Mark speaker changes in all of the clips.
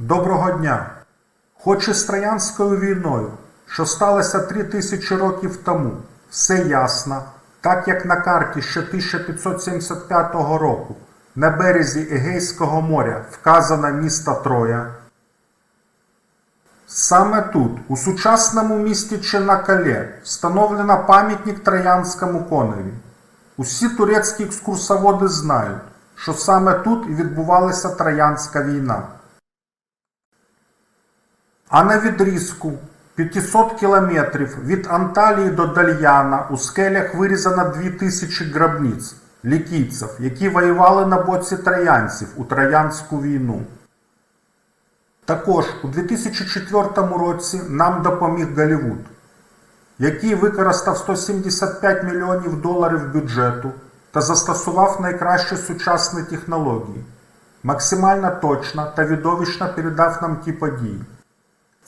Speaker 1: Доброго дня! Хоч і з Троянською війною, що сталося три тисячі років тому, все ясно, так як на карті ще 1575 року на березі Егейського моря вказано місто Троя. Саме тут, у сучасному місті Ченакале, встановлено пам'ятник Троянському коневі. Усі турецькі екскурсоводи знають, що саме тут і відбувалася Троянська війна. А на відрізку 500 кілометрів від Анталії до Дальяна у скелях вирізано 2000 гробниць лікійців, які воювали на боці троянців у Троянську війну. Також у 2004 році нам допоміг Голлівуд, який використав 175 мільйонів доларів бюджету та застосував найкращі сучасні технології, максимально точно та видовищно передав нам ті події.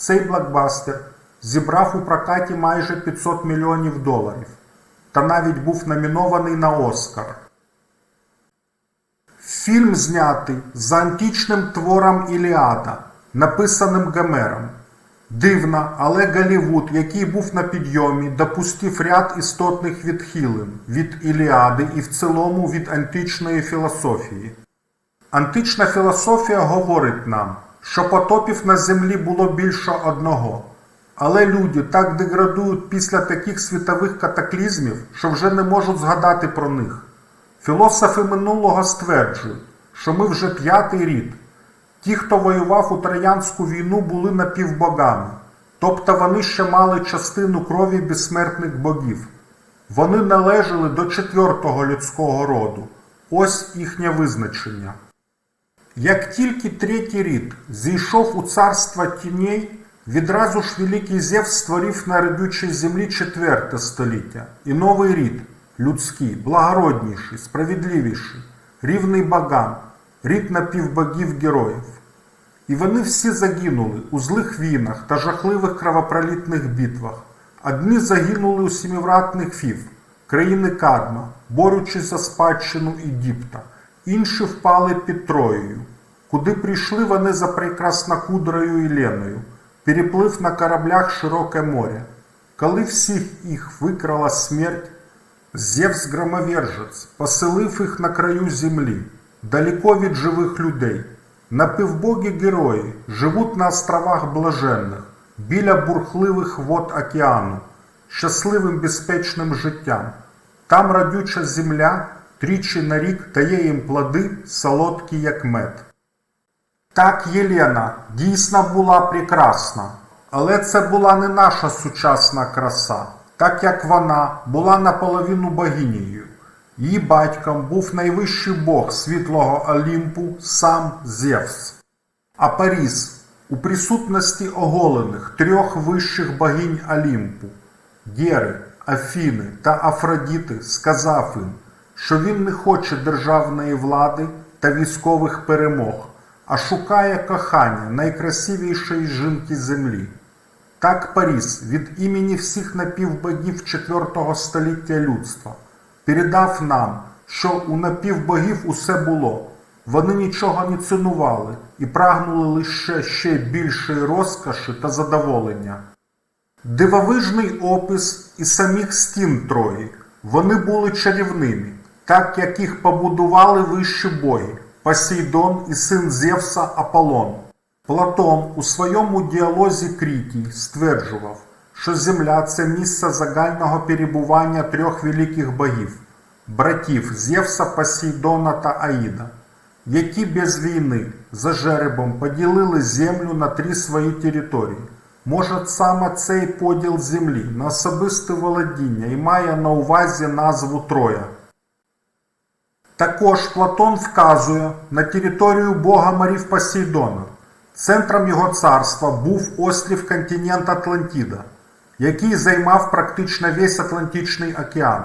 Speaker 1: Цей блокбастер зібрав у прокаті майже 500 мільйонів доларів та навіть був номінований на Оскар. Фільм знятий за античним твором Іліада, написаним Гомером. Дивно, але Голлівуд, який був на підйомі, допустив ряд істотних відхилень від Іліади і в цілому від античної філософії. Антична філософія говорить нам, що потопів на землі було більше одного. Але люди так деградують після таких світових катаклізмів, що вже не можуть згадати про них. Філософи минулого стверджують, що ми вже п'ятий рід. Ті, хто воював у Троянську війну, були напівбогами, тобто вони ще мали частину крові безсмертних богів. Вони належали до четвертого людського роду. Ось їхнє визначення. Як тільки третій рід зійшов у царство тіней, відразу ж Великий Зевс створив на родючій землі четверте століття і новий рід людський, благородніший, справедливіший, рівний богам, рід напівбогів героїв. І вони всі загинули у злих війнах та жахливих кровопролітних битвах. Одні загинули у сімівратних фів, країни Кадма, борючись за спадщину Єгипта, інші впали під Троєю, куди прийшли вони за прекраснокудрою Єленою, переплив на кораблях широке море. Коли всіх їх викрала смерть, Зевс громовержець поселив їх на краю землі, далеко від живих людей. Напівбогі герої живуть на островах блаженних, біля бурхливих вод океану, щасливим безпечним життям. Там родюча земля тричі на рік дає їм плоди, солодкі, як мед. Так Єлена дійсно була прекрасна, але це була не наша сучасна краса, так як вона була наполовину богинею. Її батьком був найвищий бог світлого Олімпу сам Зевс. А Паріс у присутності оголених трьох вищих богинь Олімпу Гери, Афіни та Афродіти сказав їм, що він не хоче державної влади та військових перемог, а шукає кохання найкрасивішої жінки землі. Так Паріс від імені всіх напівбогів 4 століття людства передав нам, що у напівбогів усе було. Вони нічого не цінували і прагнули лише ще більшої розкоші та задоволення. Дивовижний опис і самих стін Трої. Вони були чарівними, так як їх побудували вищі боги Посейдон і син Зевса Аполлон. Платон у своєму діалозі Крітій стверджував, що Земля це місце загального перебування трьох великих богів братів Зевса, Посейдона та Аїда, які без війни за жеребом поділили землю на три свої території. Може, саме цей поділ землі на особисте володіння і має на увазі назву Троя. Також Платон вказує на територію бога морів Посейдона. Центром його царства був острів континент Атлантида, який займав практично весь Атлантичний океан.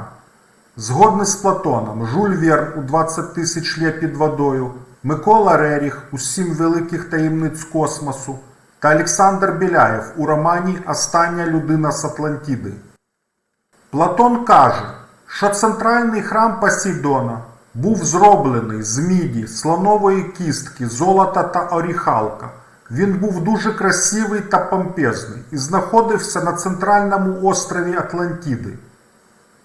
Speaker 1: Згодно з Платоном, Жюль Верн у 20 тисяч літ під водою, Микола Реріх у Сім великих таємниць космосу та Олександр Біляєв у романі Остання людина з Атлантиди. Платон каже, що центральний храм Посейдона був зроблений з міді, слонової кістки, золота та оріхалка, Він був дуже красивий та помпезний і знаходився на центральному острові Атлантіди.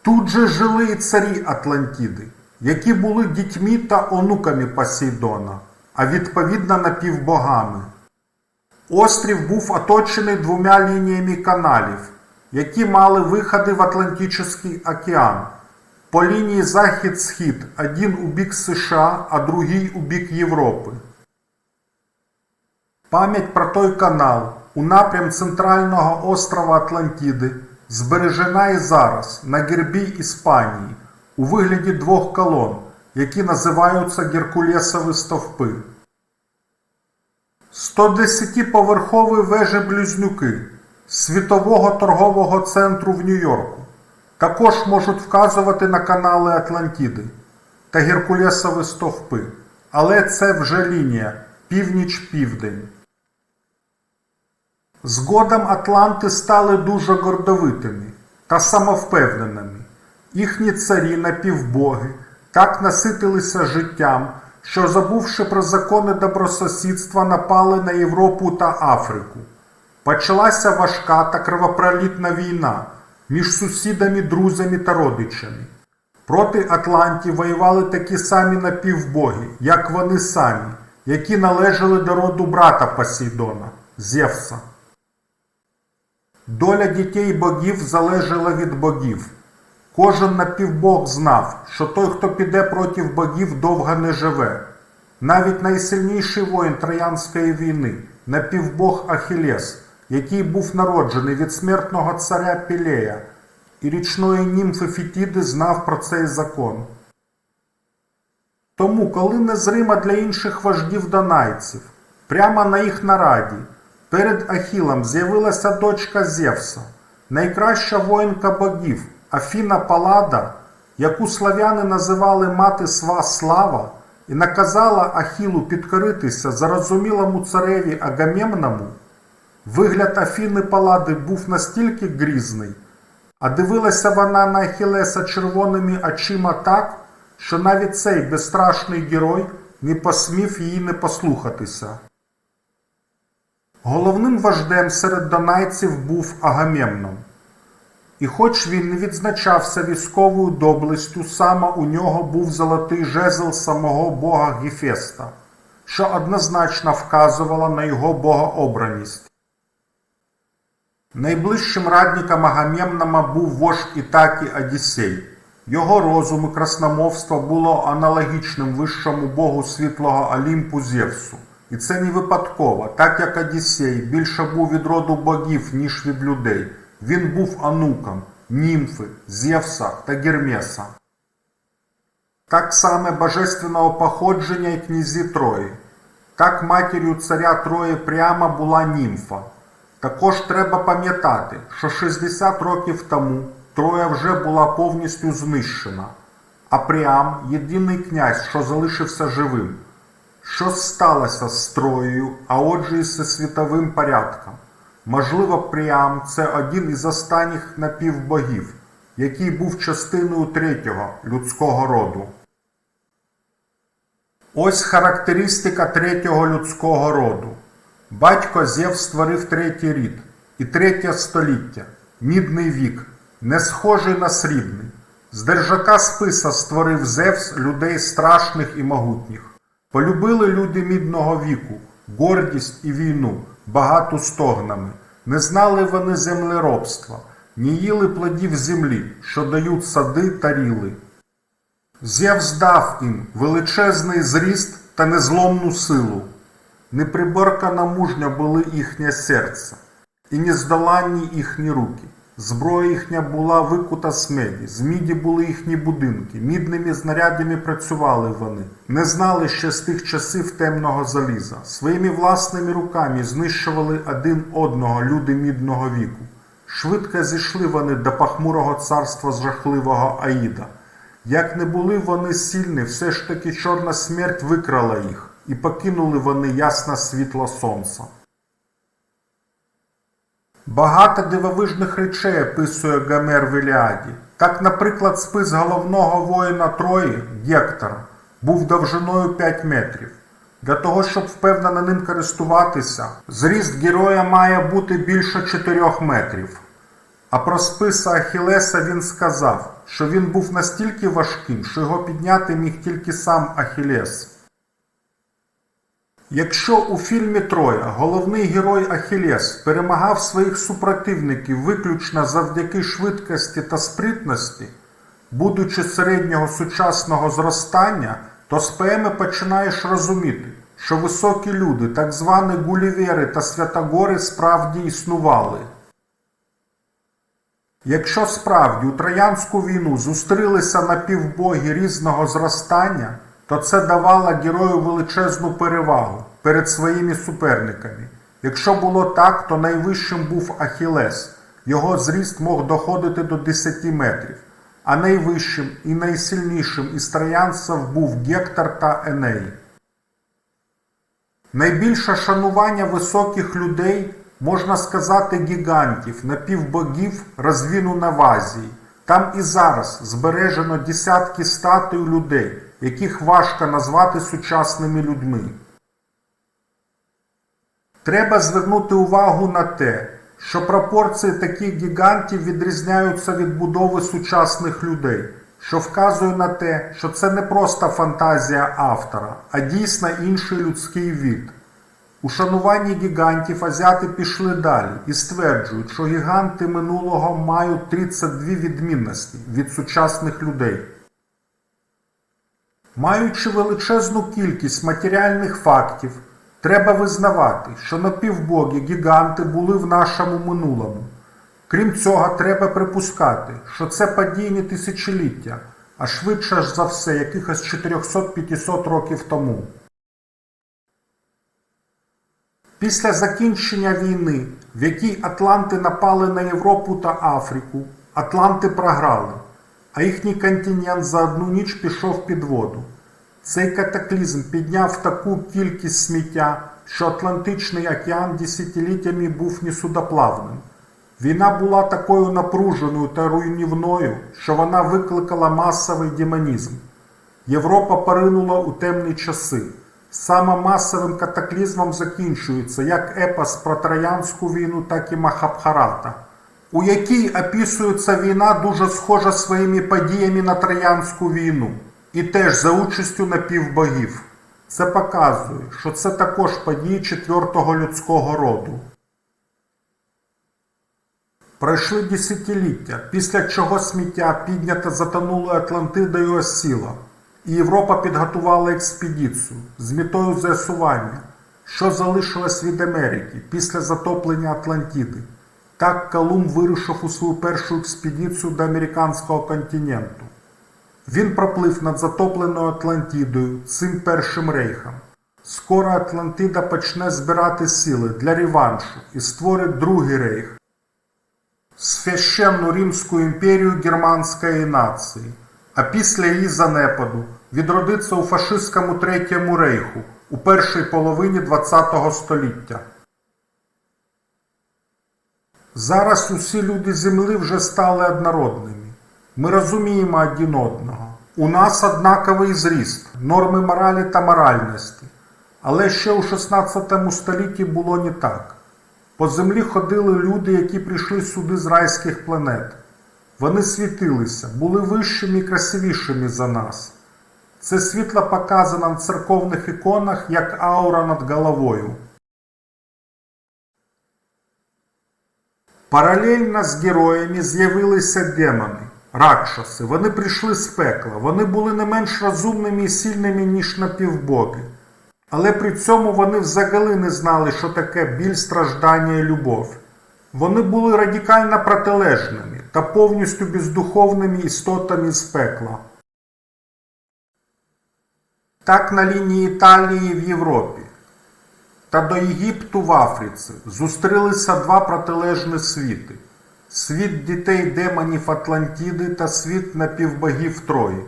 Speaker 1: Тут же жили і царі Атлантіди, які були дітьми та онуками Посейдона, а відповідно напівбогами. Острів був оточений двома лініями каналів, які мали виходи в Атлантичний океан. По лінії захід-схід. Один у бік США, а другий у бік Європи. Пам'ять про той канал. У напрям центрального острова Атлантіди. Збережена і зараз на гербі Іспанії. У вигляді двох колон, які називаються Геркулесові стовпи. 110-поверхові вежі-близнюки Світового торгового центру в Нью-Йорку також можуть вказувати на канали Атлантіди та Геркулесові стовпи, але це вже лінія північ-південь. Згодом Атланти стали дуже гордовитими та самовпевненими. Їхні царі напівбоги так наситилися життям, що, забувши про закони добросусідства, напали на Європу та Африку. Почалася важка та кровопролітна війна між сусідами, друзями та родичами. Проти Атлантів воювали такі самі напівбоги, як вони самі, які належали до роду брата Посейдона Зевса. Доля дітей богів залежала від богів. Кожен напівбог знав, що той, хто піде проти богів, довго не живе. Навіть найсильніший воїн Троянської війни, напівбог Ахілес, який був народжений від смертного царя Пілея, і річної німфи Фітіди знав про цей закон. Тому, коли незрима для інших вождів донайців, прямо на їх нараді, перед Ахілом з'явилася дочка Зевса, найкраща воїнка богів Афіна Палада, яку славяни називали мати сва слава, і наказала Ахілу підкоритися зарозумілому цареві Агамемному, вигляд Афіни Палади був настільки грізний, а дивилася вона на Ахілеса червоними очима так, що навіть цей безстрашний герой не посмів її не послухатися. Головним вождем серед донайців був Агамемнон. І хоч він не відзначався військовою доблестю, саме у нього був золотий жезл самого бога Гефеста, що однозначно вказувало на його богообраність. Найближчим радником Агамемнона був вождь Ітакі Одіссей. Його розум і красномовство було аналогічним вищому богу світлого Олімпу Зевсу. І це не випадково, так як Одіссей більше був від роду богів, ніж від людей. Він був онуком німфи, Зевса та Гермеса. Так само божественного походження і князі Трої. Так матір'ю царя Трої прямо була німфа. Також треба пам'ятати, що 60 років тому Троя вже була повністю знищена, а Пріам єдиний князь, що залишився живим. Що сталося з Троєю, а отже і зі світовим порядком? Можливо, Пріам це один із останніх напівбогів, який був частиною третього людського роду. Ось характеристика третього людського роду. Батько Зев створив третій рід і третє століття, мідний вік, не схожий на срібний. З держака списа створив Зевс людей страшних і могутніх. Полюбили люди мідного віку, гордість і війну, багату стогнами. Не знали вони землеробства, не їли плодів землі, що дають сади та ріли. Зевс дав їм величезний зріст та незломну силу. Неприборкано мужньо були їхнє серце, і нездоланні їхні руки. Зброя їхня була викута з меді, з міді були їхні будинки, мідними знарядями працювали вони, не знали ще з тих часів темного заліза. Своїми власними руками знищували один одного люди мідного віку. Швидко зійшли вони до пахмурого царства жахливого Аїда. Як не були вони сильні, все ж таки чорна смерть викрала їх, і покинули вони ясне світло сонця. Багато дивовижних речей описує Гомер в Іліаді. Так, наприклад, спис головного воїна Трої, Гектора, був довжиною 5 метрів. Для того, щоб впевнено ним користуватися, зріст героя має бути більше 4 метрів. А про списа Ахілеса він сказав, що він був настільки важким, що його підняти міг тільки сам Ахілес. Якщо у фільмі Троя головний герой Ахілес перемагав своїх супротивників виключно завдяки швидкості та спритності, будучи середнього сучасного зростання, то з поеми починаєш розуміти, що високі люди, так звані гулівери та святогори, справді існували. Якщо справді у Троянську війну зустрілися напівбоги різного зростання, то це давало герою величезну перевагу перед своїми суперниками. Якщо було так, то найвищим був Ахілес. Його зріст мог доходити до 10 метрів, а найвищим і найсильнішим із троянців був Гектор та Еней. Найбільше шанування високих людей, можна сказати, гігантів, напівбогів розвинуто в Азії. Там і зараз збережено десятки статуй людей, яких важко назвати сучасними людьми. Треба звернути увагу на те, що пропорції таких гігантів відрізняються від будови сучасних людей, що вказує на те, що це не просто фантазія автора, а дійсно інший людський від. У шануванні гігантів азіати пішли далі і стверджують, що гіганти минулого мають 32 відмінності від сучасних людей. Маючи величезну кількість матеріальних фактів, треба визнавати, що напівбоги гіганти були в нашому минулому. Крім цього, треба припускати, що це події не тисячоліття, а швидше ж за все якихось 400-500 років тому. Після закінчення війни, в якій Атланти напали на Європу та Африку, Атланти програли, а їхній континент за одну ніч пішов під воду. Цей катаклізм підняв таку кількість сміття, що Атлантичний океан десятиліттями був несудоплавним. Війна була такою напруженою та руйнівною, що вона викликала масовий демонізм. Європа поринула у темні часи. Саме масовим катаклізмом закінчується як епос про Троянську війну, так і Махабхарата, у якій описується війна дуже схожа своїми подіями на Троянську війну, і теж за участю напівбогів. Це показує, що це також події четвертого людського роду. Пройшли десятиліття, після чого сміття піднято затонуло Атлантидою осіло, і Європа підготувала експедицію з метою з'ясування, що залишилось від Америки після затоплення Атлантиди. Так Колумб вирушив у свою першу експедицію до американського континенту. Він проплив над затопленою Атлантидою цим першим рейхом. Скоро Атлантида почне збирати сили для реваншу і створить другий рейх. Священну Римську імперію германської нації, а після її занепаду відродиться у фашистському Третьому рейху у першій половині ХХ століття. Зараз усі люди Землі вже стали однородними. Ми розуміємо один одного. У нас однаковий зріст, норми моралі та моральності. Але ще у 16 столітті було не так. По землі ходили люди, які прийшли сюди з райських планет. Вони світилися, були вищими і красивішими за нас. Це світло показано в церковних іконах як аура над головою. Паралельно з героями з'явилися демони, ракшаси. Вони прийшли з пекла. Вони були не менш розумними і сильними, ніж напівбоги. Але при цьому вони взагалі не знали, що таке біль, страждання і любов. Вони були радикально протилежними та повністю бездуховними істотами з пекла. Так на лінії Італії в Європі та до Єгипту в Африці зустрілися два протилежні світи: світ дітей демонів Атлантиди та світ напівбогів Трої.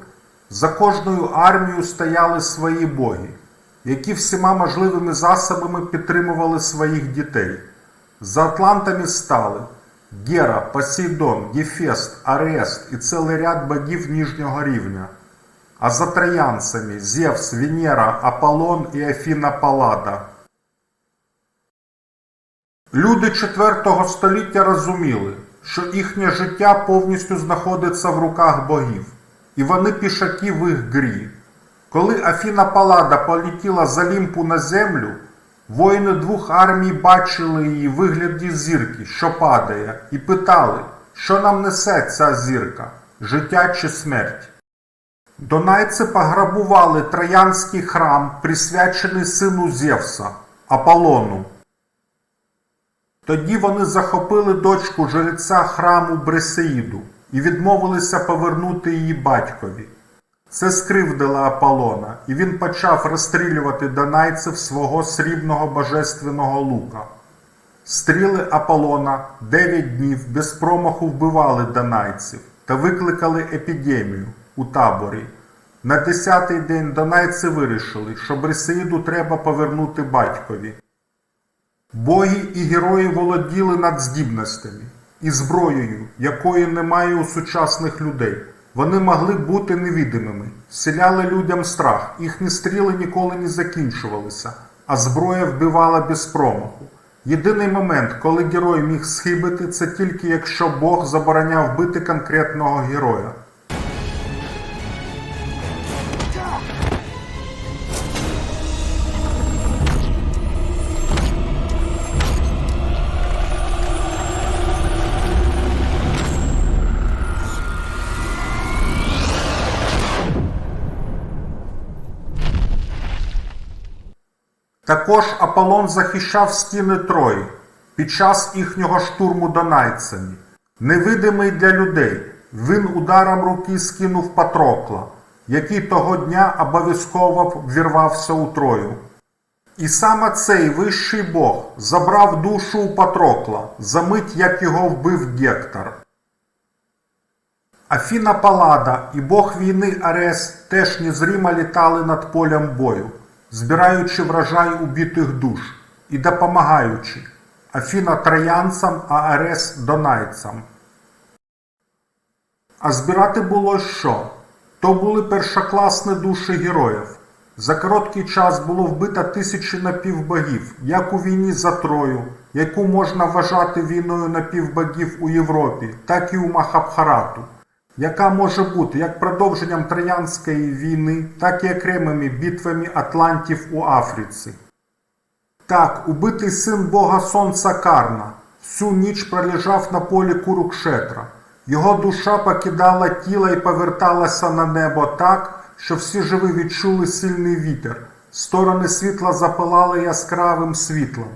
Speaker 1: За кожною армією стояли свої боги, які всіма можливими засобами підтримували своїх дітей. За Атлантами стали Гера, Посейдон, Гефест, Арест і цілий ряд богів ніжнього рівня. а за троянцями Зевс, Венера, Аполлон і Афіна Паллада. Люди IV століття розуміли, що їхнє життя повністю знаходиться в руках богів, і вони пішаки в їх грі. Коли Афіна Паллада полетіла з Олімпу на землю, воїни двох армій бачили її в вигляді зірки, що падає, і питали, що нам несе ця зірка життя чи смерть. Донайці пограбували Троянський храм, присвячений сину Зевса, Аполлону. Тоді вони захопили дочку жреця храму Бресеїду і відмовилися повернути її батькові. Це скривдило Аполлона, і він почав розстрілювати донайців свого срібного божественного лука. Стріли Аполлона 9 днів без промаху вбивали донайців та викликали епідемію у таборі. На 10-й день донайці вирішили, що Бресеїду треба повернути батькові. Боги і герої володіли надздібностями і зброєю, якої немає у сучасних людей. Вони могли бути невидимими, вселяли людям страх, їхні стріли ніколи не закінчувалися, а зброя вбивала без промаху. Єдиний момент, коли герой міг схибити, це тільки якщо Бог забороняв бити конкретного героя. Також Аполлон захищав стіни Трої під час їхнього штурму донайцями. Невидимий для людей, він ударом руки скинув Патрокла, який того дня обов'язково ввірвався у Трою. І саме цей вищий Бог забрав душу у Патрокла за мить, як його вбив Гектор. Афіна Паллада і бог війни Арес теж незримо літали над полем бою, збираючи врожай убитих душ і допомагаючи Афіна троянцям, а Арес донайцям. А збирати було що? То були першокласні душі героїв. За короткий час було вбито тисячі напівбогів, як у війні за Трою, яку можна вважати війною напівбогів у Європі, так і у Махабхарату, яка може бути як продовженням Троянської війни, так і окремими битвами Атлантів у Африці. Так, убитий син Бога Сонця Карна всю ніч пролежав на полі Курукшетра. Його душа покидала тіло і поверталася на небо так, що всі живі відчули сильний вітер. Сторони світла запалали яскравим світлом.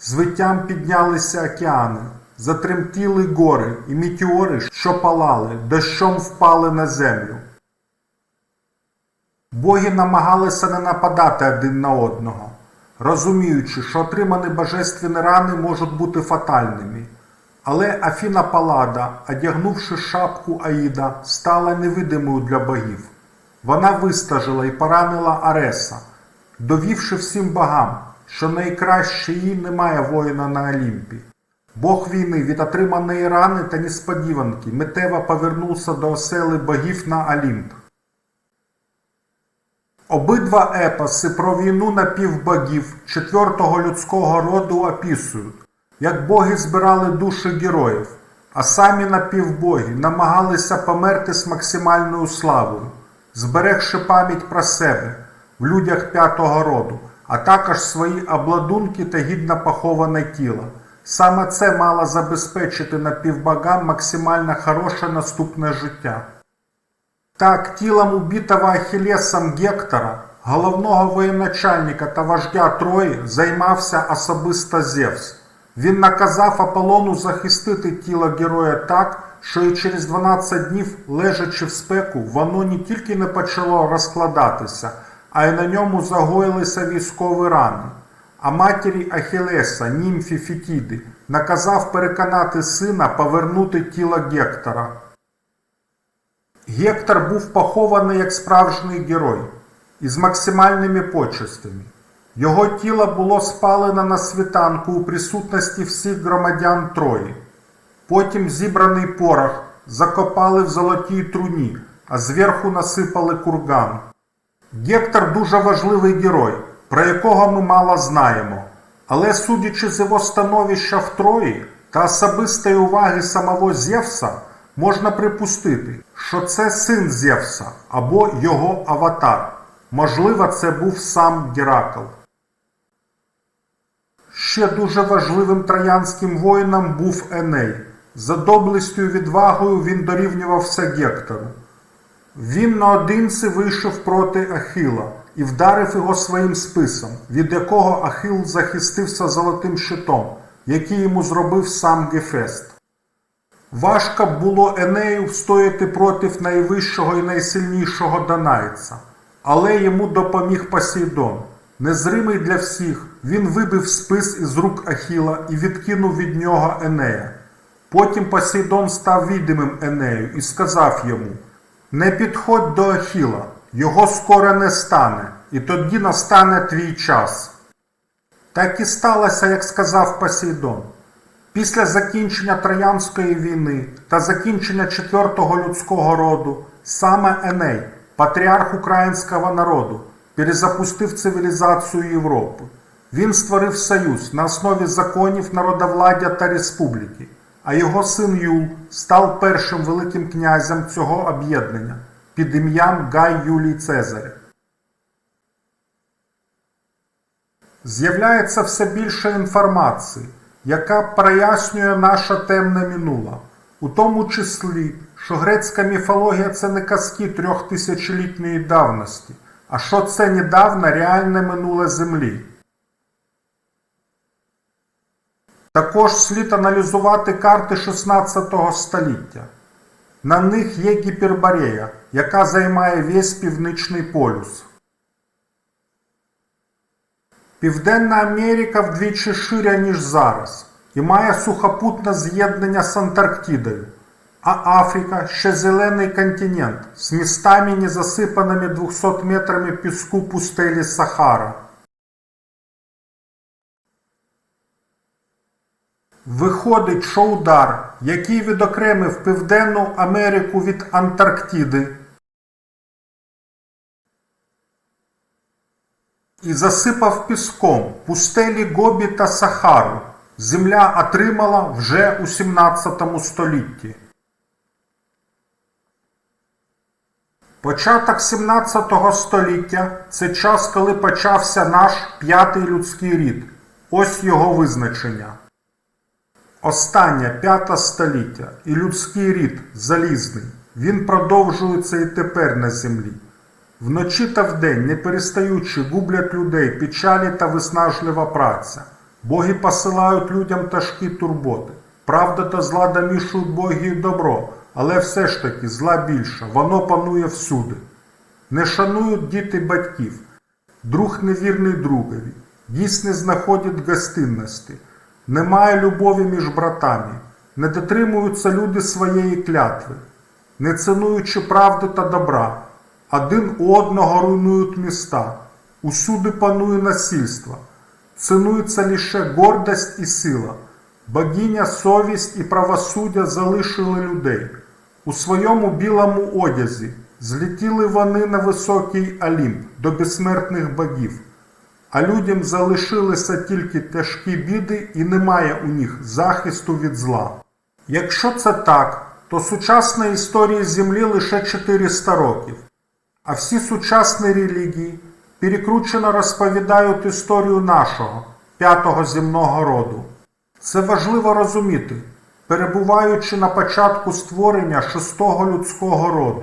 Speaker 1: Звиттям піднялися океани, затремтіли гори і метеори, що палали, дощом впали на землю. Боги намагалися не нападати один на одного, розуміючи, що отримані божественні рани можуть бути фатальними. Але Афіна Паллада, одягнувши шапку Аїда, стала невидимою для богів. Вона вистажила і поранила Ареса, довівши всім богам, що найкраще її немає воїна на Олімпі. Бог війни від отриманої рани та несподіванки митево повернувся до осели богів на Олімп. Обидва епоси про війну напівбогів четвертого людського роду описують, як боги збирали душі героїв, а самі напівбоги намагалися померти з максимальною славою, зберегши пам'ять про себе в людях п'ятого роду, а також свої обладунки та гідно поховане тіло. Саме це мало забезпечити напівбогам максимально хороше наступне життя. Так, тілом убитого Ахілесом Гектора, головного воєначальника та вождя Трої, займався особисто Зевс. Він наказав Аполлону захистити тіло героя так, що і через 12 днів, лежачи в спеку, воно не тільки не почало розкладатися, а й на ньому загоїлися військові рани. А матері Ахілеса, німфі Фітіди, наказав переконати сина повернути тіло Гектора. Гектор був похований як справжній герой із максимальними почестями. Його тіло було спалено на світанку у присутності всіх громадян Трої. Потім зібраний порох закопали в золотій труні, а зверху насипали курган. Гектор дуже важливий герой, про якого ми мало знаємо. Але судячи з його становища в Трої та особистої уваги самого Зевса, можна припустити, що це син Зевса або його аватар. Можливо, це був сам Геракл. Ще дуже важливим троянським воїном був Еней. За доблестю і відвагою він дорівнювався Гектору. Він наодинці вийшов проти Ахіла і вдарив його своїм списом, від якого Ахіл захистився золотим щитом, який йому зробив сам Гефест. Важко було Енею встояти проти найвищого і найсильнішого Данайця, але йому допоміг Посейдон. Незримий для всіх, він вибив спис із рук Ахіла і відкинув від нього Енея. Потім Посейдон став відомим Енею і сказав йому: Не підходь до Ахіла, його скоро не стане, і тоді настане твій час. Так і сталося, як сказав Посейдон. Після закінчення Троянської війни та закінчення четвертого людського роду саме Еней, патріарх українського народу, перезапустив цивілізацію Європи. Він створив союз на основі законів народовладдя та республіки, а його син Юл став першим великим князем цього об'єднання під ім'ям Гай Юлій Цезарь. З'являється все більше інформації, яка прояснює наше темне минуле, у тому числі, що грецька міфологія це не казки трьохтисячолітньої давності, а що це недавно реальне минуле Землі. Також слід аналізувати карти 16 століття. На них є Гіперборея, яка займає весь північний полюс. Південна Америка вдвічі ширя, ніж зараз, і має сухопутне з'єднання з Антарктидою, а Африка ще зелений континент з містами, не засипаними 200 метрами піску пустелі Сахара. Виходить, що удар, який відокремив Південну Америку від Антарктиди і засипав піском пустелі Гобі та Сахару, земля отримала вже у 17 столітті. Початок 17 століття це час, коли почався наш п'ятий людський рід. Ось його визначення. Останнє п'яте століття і людський рід залізний. Він продовжується і тепер на землі. Вночі та вдень, не перестаючи, гублять людей печалі та виснажлива праця. Боги посилають людям тяжкі турботи. Правда та зла домішують боги і добро, але все ж таки зла більше, воно панує всюди. Не шанують діти батьків, друг невірний другові, дійсно знаходять гостинності. Немає любові між братами, не дотримуються люди своєї клятви, не цінуючи правди та добра, один у одного руйнують міста, усюди панує насильство, цінується лише гордость і сила, богиня, совість і правосуддя залишили людей. У своєму білому одязі злетіли вони на високий Олімп до безсмертних богів а людям залишилися тільки тяжкі біди і немає у них захисту від зла. Якщо це так, то сучасна історія Землі лише 400 років, а всі сучасні релігії перекручено розповідають історію нашого п'ятого земного роду. Це важливо розуміти, перебуваючи на початку створення шостого людського роду.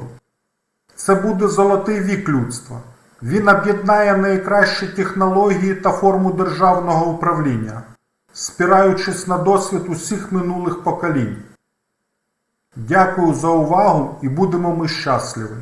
Speaker 1: Це буде золотий вік людства. Він об'єднає найкращі технології та форму державного управління, спираючись на досвід усіх минулих поколінь. Дякую за увагу і будемо ми щасливі!